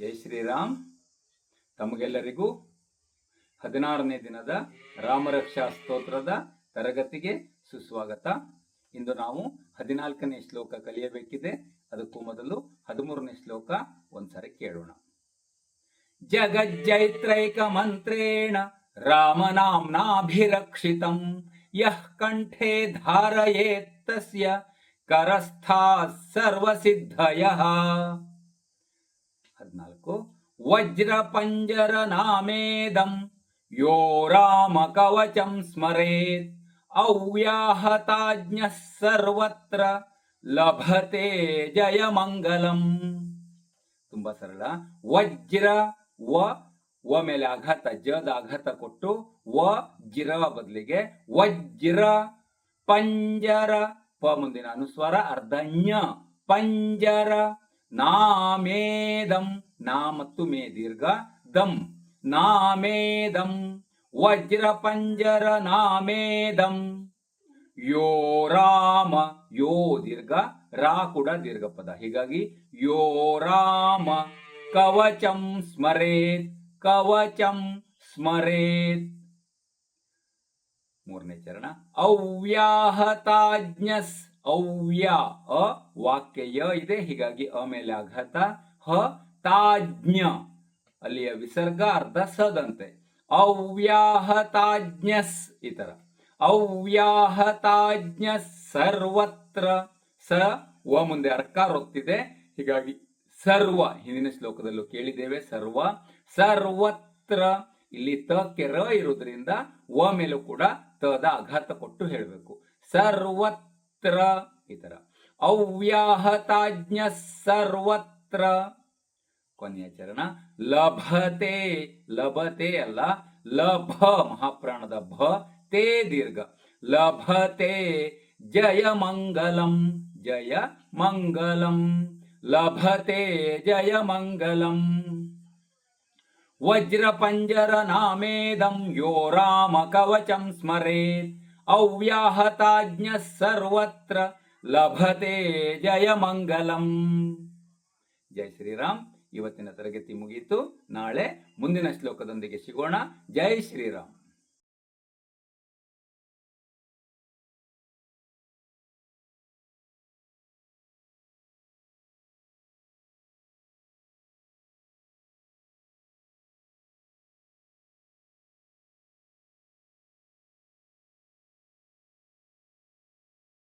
ಜೈ ಶ್ರೀರಾಮ್. ತಮಗೆಲ್ಲರಿಗೂ ಹದಿನಾರನೇ ದಿನದ ರಾಮರಕ್ಷಾ ಸ್ತೋತ್ರದ ತರಗತಿಗೆ ಸುಸ್ವಾಗತ. ಇಂದು ನಾವು ಹದಿನಾಲ್ಕನೇ ಶ್ಲೋಕ ಕಲಿಯಬೇಕಿದೆ. ಅದಕ್ಕೂ ಮೊದಲು ಹದಿಮೂರನೇ ಶ್ಲೋಕ ಒಂದ್ಸರಿ ಕೇಳೋಣ. ಜಗಜ್ಜೈತ್ರೈಕ ಮಂತ್ರೇಣ ರಾಮನಾಮ್ನಾಭಿರಕ್ಷಿತಂ. ಯಃ ಕಂಠೆ ಧಾರಯೇತ್ ತಸ್ಯ ಕರಸ್ಥಾ ಸರ್ವಸಿದ್ಧಯಃ. ಹದಿನಾಲ್ಕು. ವಜ್ರ ಪಂಜರ ನಾಮೇದಂ, ಯೋ ರಾಮ ಕವಚಂ ಸ್ಮರೇತ್. ಅವ್ಯಾಹತಾಜ್ಞ ಸರ್ವತ್ರ ಲಭತೆ ಜಯ ಮಂಗಲಂ ತುಂಬಾ ಸರಳ. ವಜ್ರ, ವ ವ ಮೇಲೆ ಆಘಾತ ಜದ ಆಘಾತ ಕೊಟ್ಟು ವ, ಜಿರ ಬದಲಿಗೆ ವಜ್ರ, ಪಂಜರ, ಪ ಮುಂದಿನ ಅನುಸ್ವಾರ ಅರ್ಧ ಪಂಜರ ನಾಮೇದಂ ನಾ ಮತ್ತು ಮೇ ದೀರ್ಘ ದಂ. ನಾಮೇದಂ ವಜ್ರ ಪಂಜರ ನಾಮೇದಂ. ಯೋ ರಾಮ, ಯೋ ದೀರ್ಘ, ರಾ ಕೂಡ ದೀರ್ಘ ಪದ. ಹೀಗಾಗಿ ಯೋ ರಾಮ, ಕವಚಂ ಸ್ಮರೇತ್ ಕವಚಂ ಸ್ಮರೇತ್. ಮೂರನೇ ಚರಣ, ಅವ್ಯಾಹತಾಜ್ಞಸ್. ಅವ್ಯ ಅ ವಾಕ್ಯ ಯ ಇದೆ. ಹೀಗಾಗಿ ಅ ಮೇಲೆ ಆಘಾತ ಹ ತಾಜ್ಞ. ಅಲ್ಲಿಯ ವಿಸರ್ಗ ಅರ್ಧ ಸದಂತೆ. ಅವ್ಯಾಹತಾಜ್ಞಸ್ ಈ ತರ. ಅವ್ಯಾಹತಾಜ್ಞ ಸರ್ವತ್ರ. ಸ ವ ಮುಂದೆ ಅರ್ಕಾರ ಒತ್ತಿದೆ ಹೀಗಾಗಿ ಸರ್ವ, ಹಿಂದಿನ ಶ್ಲೋಕದಲ್ಲೂ ಕೇಳಿದ್ದೇವೆ, ಸರ್ವ, ಸರ್ವತ್ರ. ಇಲ್ಲಿ ತಕ್ಕೆ ರ ಇರುವುದರಿಂದ ವ ಮೇಲೂ ಕೂಡ ತದ ಆಘಾತ ಕೊಟ್ಟು ಹೇಳಬೇಕು. ಸರ್ವತ್ರ. ಈ ಇತರ ಅವ್ಯಾಹತಾಜ್ಞ ಸರ್ವತ್ರ. ಕೊನೆಯ ಚರಣ. ಲಭತೆ ಲಭತೆ ಅಲ್ಲ, ಲಭ, ಮಹಾಪ್ರಾಣದ ಭ, ತೇ ದೀರ್ಘ. ಲಭತೆ, ಜಯ ಮಂಗಲಂ ಜಯ ಮಂಗಲಂ. ಲಭತೆ, ಜಯ ಮಂಗಲಂ. ವಜ್ರ ಪಂಜರ ನಾಮೇದಂ, ಯೋ ರಾಮ ಕವಚಂ ಸ್ಮರೇತ್. ಅವ್ಯಾಹತಾಜ್ಞ ಸರ್ವತ್ರ ಲಭತೆ ಜಯ ಮಂಗಲಂ. ಜೈ ಶ್ರೀರಾಮ್. ಇವತ್ತಿನ ತರಗತಿ ಮುಗಿಯಿತು. ನಾಳೆ ಮುಂದಿನ ಶ್ಲೋಕದೊಂದಿಗೆ ಸಿಗೋಣ. ಜೈ ಶ್ರೀರಾಮ್.